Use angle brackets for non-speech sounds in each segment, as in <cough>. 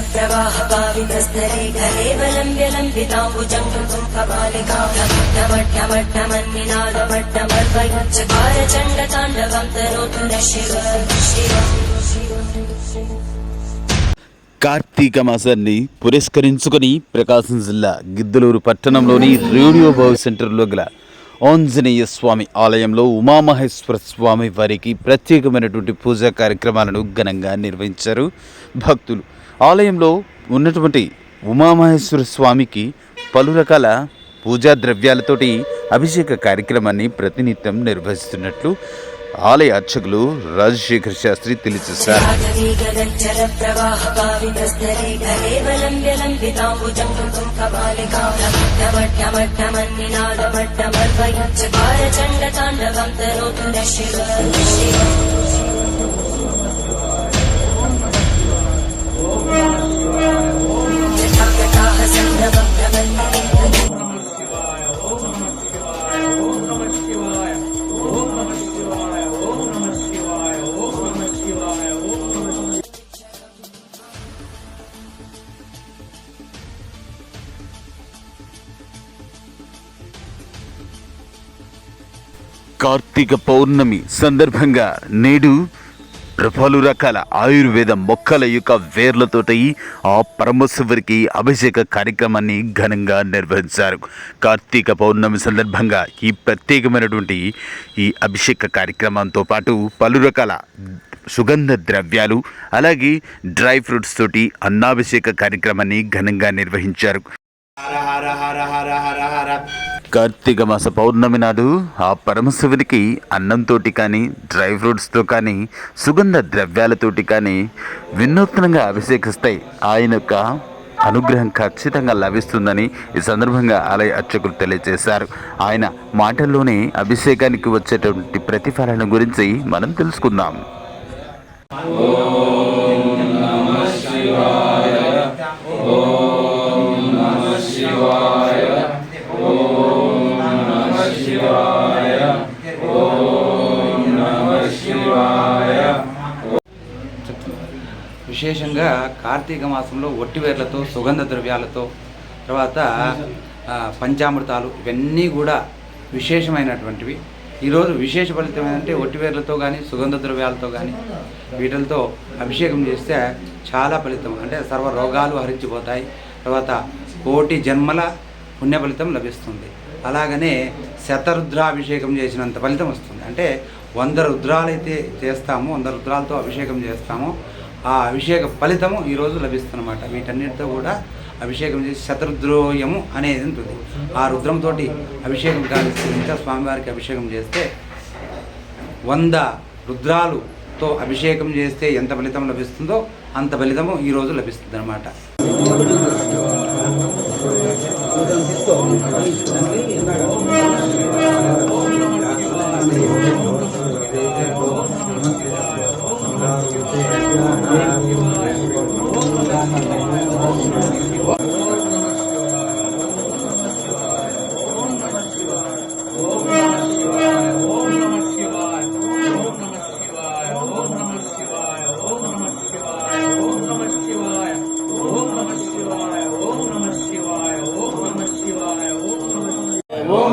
प्रवाहपावितस्तरे कलेवलम्ब्य लम्बिताम्बुजम् कृतुम् कपालिका ढमट्टमट्टमन्निनादमट्टमर्वयच्चकार चण्डताण्डवम् तनोतु न शिव शिव కార్తీక మాసాన్ని పురస్కరించుకొని ప్రకాశం జిల్లా గిద్దలూరు పట్టణంలోని రేడియో బావ్ సెంటర్లో గల ఆంజనేయ స్వామి ఆలయంలో ఉమామహేశ్వర స్వామి వారికి ప్రత్యేకమైనటువంటి పూజా కార్యక్రమాలను ఘనంగా నిర్వహించారు భక్తులు ఆలయంలో ఉన్నటువంటి ఉమామహేశ్వర స్వామికి పలు రకాల పూజా ద్రవ్యాలతోటి అభిషేక కార్యక్రమాన్ని ప్రతినిత్యం నిర్వహిస్తున్నట్లు ఆలయ అర్చకులు రాజశేఖర్ శాస్త్రి తెలియజేశారు. కార్తీక పౌర్ణమి సందర్భంగా నేడు పలు రకాల ఆయుర్వేద మొక్కల యొక్క వేర్లతోటి ఆ పరమశివురికి అభిషేక కార్యక్రమాన్ని ఘనంగా నిర్వహించారు. కార్తీక పౌర్ణమి సందర్భంగా ఈ ప్రత్యేకమైనటువంటి ఈ అభిషేక కార్యక్రమంతో పాటు పలు రకాల సుగంధ ద్రవ్యాలు అలాగే డ్రై ఫ్రూట్స్ తోటి అన్నాభిషేక కార్యక్రమాన్ని ఘనంగా నిర్వహించారు. హర హర హర హర హర హర కార్తీక మాస పౌర్ణమి నాడు ఆ పరమశివునికి అన్నంతోటి కానీ డ్రై ఫ్రూట్స్తో కానీ సుగంధ ద్రవ్యాలతోటి కానీ వినూత్నంగా అభిషేకిస్తాయి. ఆయన యొక్క అనుగ్రహం ఖచ్చితంగా లభిస్తుందని ఈ సందర్భంగా ఆలయ అర్చకులు తెలియజేశారు. ఆయన మాటల్లోనే అభిషేకానికి వచ్చేటువంటి ప్రతిఫలాల గురించి మనం తెలుసుకుందాం. విశేషంగా కార్తీక మాసంలో ఒట్టివేర్లతో సుగంధ ద్రవ్యాలతో తర్వాత పంచామృతాలు ఇవన్నీ కూడా విశేషమైనటువంటివి. ఈరోజు విశేష ఫలితం ఏంటంటే ఒట్టివేర్లతో కానీ సుగంధ ద్రవ్యాలతో కానీ వీటితో అభిషేకం చేస్తే చాలా ఫలితం. అంటే సర్వ రోగాలు హరించిపోతాయి. తర్వాత కోటి జన్మల పుణ్య ఫలితం లభిస్తుంది. అలాగనే శతరుద్రాభిషేకం చేసినంత ఫలితం వస్తుంది. అంటే వంద రుద్రాలైతే చేస్తాము వంద రుద్రాలతో అభిషేకం చేస్తాము ఆ అభిషేక ఫలితము ఈరోజు లభిస్తుందన్నమాట. వీటన్నిటితో కూడా అభిషేకం చేసి శతరుద్రోయము అనేది ఉంటుంది. ఆ రుద్రంతో అభిషేకం కాలిస్తే ఇంకా స్వామివారికి అభిషేకం చేస్తే వంద రుద్రాలుతో అభిషేకం చేస్తే ఎంత ఫలితం లభిస్తుందో అంత ఫలితము ఈరోజు లభిస్తుంది అనమాట ఓం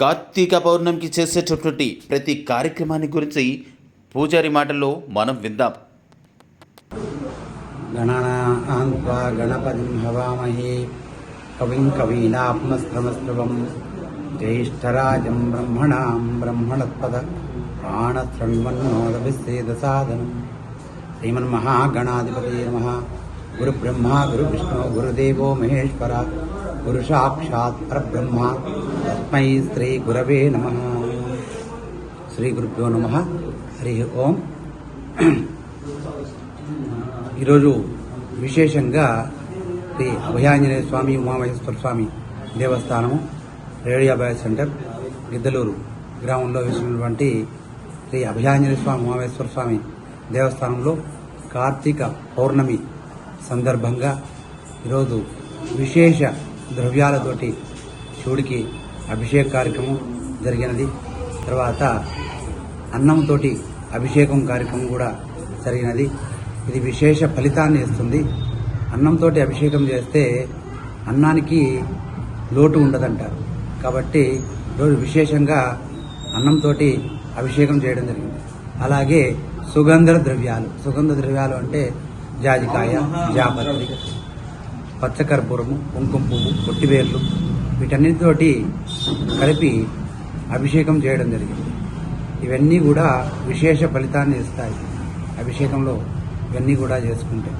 కార్తీక పౌర్ణమికి చేసేటటువంటి ప్రతి కార్యక్రమాన్ని గురించి పూజారి మాటల్లో మనం విందాం. గణనాహ్వా గణపతి హవామహే. కవిం కవీనాత్మస్తమస్రవం జ్యేష్ఠరాజం బ్రహ్మణాం బ్రహ్మణత్పద ప్రాణశృణ్వన్నోదభిశ్చేద సాధనం శ్రీమన్మహాగణాధిపతి నమ. గురుబ్రహ్మ గురువిష్ణు గురుదేవో మహేశ్వర గురుసాక్షాత్ పరబ్రహ్మ. తస్మై శ్రీ గురవే నమ. శ్రీ గురుభ్యో నమ. హరి ఓం. ఈరోజు విశేషంగా శ్రీ అభయాంజనేయ స్వామి ఉమామహేశ్వర స్వామి దేవస్థానము రేడియో అభయ సెంటర్ గిద్దలూరు గ్రామంలో వేసినటువంటి శ్రీ అభయాంజనేయ స్వామి ఉమామహేశ్వర స్వామి దేవస్థానంలో కార్తీక పౌర్ణమి సందర్భంగా ఈరోజు విశేష ద్రవ్యాలతోటి శివుడికి అభిషేక కార్యక్రమం జరిగినది. తర్వాత అన్నంతోటి అభిషేకం కార్యక్రమం కూడా జరిగినది. ఇది విశేష ఫలితాన్ని ఇస్తుంది. అన్నంతో అభిషేకం చేస్తే అన్నానికి లోటు ఉండదంటారు. కాబట్టి రోజు విశేషంగా అన్నంతో అభిషేకం చేయడం జరిగింది. అలాగే సుగంధ ద్రవ్యాలు. సుగంధ ద్రవ్యాలు అంటే జాజికాయ జాపత్రి పచ్చకర్పూరము కుంకుమ పువ్వు పొట్టివేర్లు వీటన్నిటితోటి కలిపి అభిషేకం చేయడం జరిగింది. ఇవన్నీ కూడా విశేష ఫలితాన్ని ఇస్తాయి అభిషేకంలో. ఇవన్నీ కూడా చేసుకుంటే.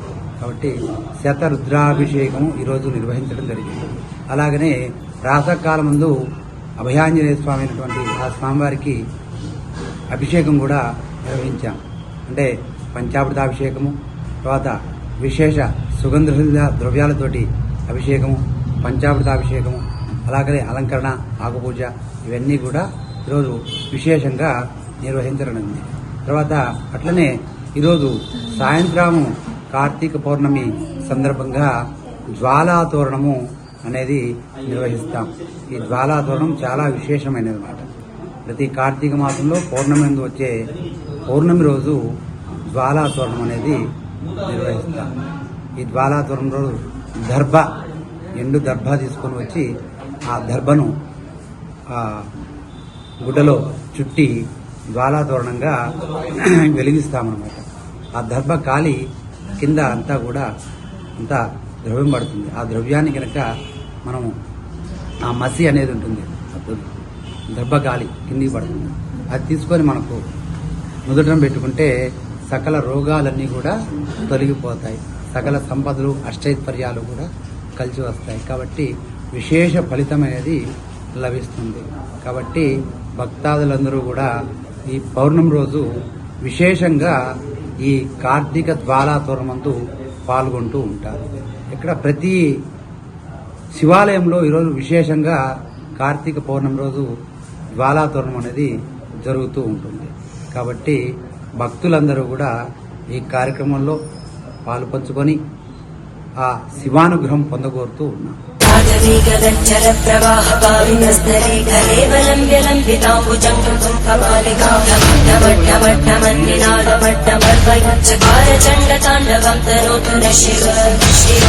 కాబట్టి శతరుద్రాభిషేకం ఈరోజు నిర్వహించడం జరిగింది. అలాగనే రాసకాలం ముందు అభయాంజనేయ స్వామి అయినటువంటి ఆ స్వామివారికి అభిషేకం కూడా నిర్వహించాం. అంటే పంచామృతాభిషేకము తర్వాత విశేష సుగంధ ద్రవ్యాలతోటి అభిషేకము పంచామృతాభిషేకము అలాగనే అలంకరణ ఆకుపూజ ఇవన్నీ కూడా ఈరోజు విశేషంగా నిర్వహించనుంది. తర్వాత అట్లనే ఈరోజు సాయంత్రం కార్తీక పౌర్ణమి సందర్భంగా జ్వాలాతోరణము అనేది నిర్వహిస్తాం. ఈ జ్వాలాతోరణం చాలా విశేషమైనది అనమాట ప్రతి కార్తీక మాసంలో పౌర్ణమి ముందు వచ్చే పౌర్ణమి రోజు జ్వాలాతోరణం అనేది నిర్వహిస్తాం. ఈ జ్వాలాతోరణం రోజు దర్భ ఎండు దర్భ తీసుకొని వచ్చి ఆ దర్భను ఆ గుడ్డలో చుట్టి జ్వాలాతోరణంగా <clears throat> వెలిగిస్తామన్నమాట. ఆ దర్భ కాలి కింద అంతా కూడా అంతా ద్రవ్యం పడుతుంది. ఆ ద్రవ్యాన్ని కనుక మనము ఆ మసి అనేది ఉంటుంది. దర్భ గాలి కిందికి పడుతుంది. అది తీసుకొని మనకు నుదుటం పెట్టుకుంటే సకల రోగాలన్నీ కూడా తొలగిపోతాయి. సకల సంపదలు అష్టైశ్వర్యాలు కూడా కలిసి వస్తాయి. కాబట్టి విశేష ఫలితం అనేది లభిస్తుంది. కాబట్టి భక్తాదులందరూ కూడా ఈ పౌర్ణమి రోజు విశేషంగా ఈ కార్తీక జ్వాలాతోరణమందు పాల్గొంటూ ఉంటారు. ఇక్కడ ప్రతి శివాలయంలో ఈరోజు విశేషంగా కార్తీక పౌర్ణమి రోజు ద్వారాతోరణం అనేది జరుగుతూ ఉంటుంది. కాబట్టి భక్తులందరూ కూడా ఈ కార్యక్రమంలో పాలుపంచుకొని ఆ శివానుగ్రహం పొందగోరుతూ ఉన్నారు. राजवीगदच्चर प्रवाह पावितस्तरे कलेवलम्ब्य लम्बिताम्बुजम् कृतुम् कपालिका ढमड्ढमड्ढमन्निनादमड्डमर्वयुच्चकार चण्डताण्डवम् तनोतु न Shiv Shiv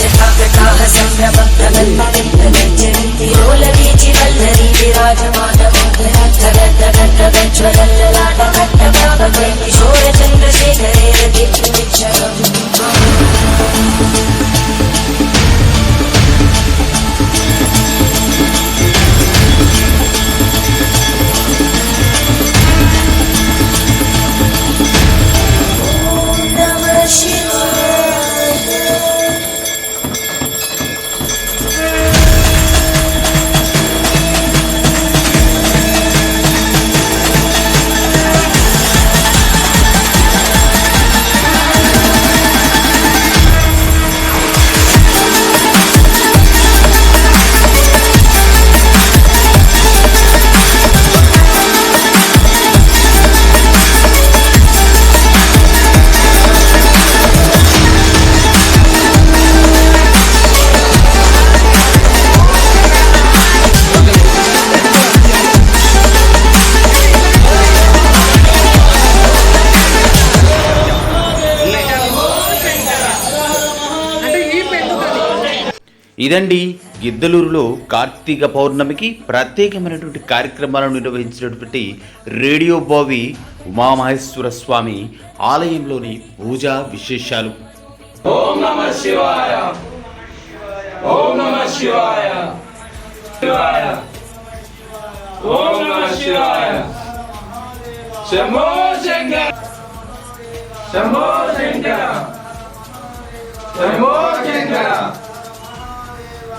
जटाकटाः सम्भ्रमप्रबन्धविन्दगच्छन्ति Get your bitch ఇదండి గిద్దలూరులో కార్తీక పౌర్ణమికి ప్రత్యేకమైనటువంటి కార్యక్రమాలను నిర్వహించినటువంటి రేడియో బావి ఉమామహేశ్వర స్వామి ఆలయంలోని పూజా విశేషాలు. ఓం నమ శివాయ. ఓం నమ శివాయ. శివాయ ఓం నమ శివాయ. శంభో శంకర. శంభో శంకర. శంభో శంకర.